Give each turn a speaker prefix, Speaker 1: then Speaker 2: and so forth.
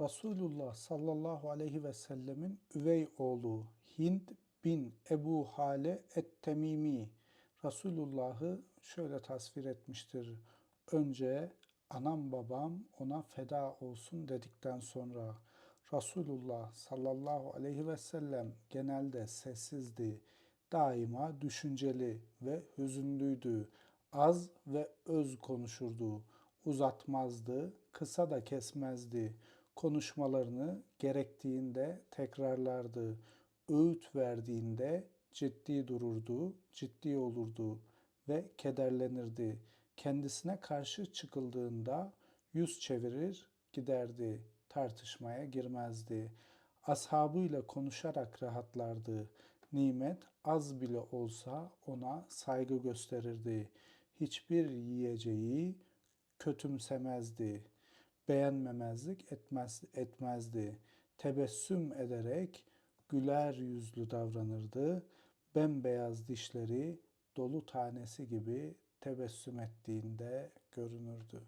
Speaker 1: Resulullah sallallahu aleyhi ve sellemin üvey oğlu Hind bin Ebu Hale et-Temimi Resulullah'ı şöyle tasvir etmiştir. Önce anam babam ona feda olsun dedikten sonra Resulullah sallallahu aleyhi ve sellem genelde sessizdi, daima düşünceli ve hüzünlüydü, az ve öz konuşurdu, uzatmazdı, kısa da kesmezdi. Konuşmalarını gerektiğinde tekrarlardı. Öğüt verdiğinde ciddi dururdu, ciddi olurdu ve kederlenirdi. Kendisine karşı çıkıldığında yüz çevirir giderdi, tartışmaya girmezdi. Ashabıyla konuşarak rahatlardı. Nimet az bile olsa ona saygı gösterirdi. Hiçbir yiyeceği kötümsemezdi. Beğenmemezlik etmez, etmezdi. Tebessüm ederek güler yüzlü davranırdı. Bembeyaz dişleri dolu tanesi gibi tebessüm ettiğinde görünürdü.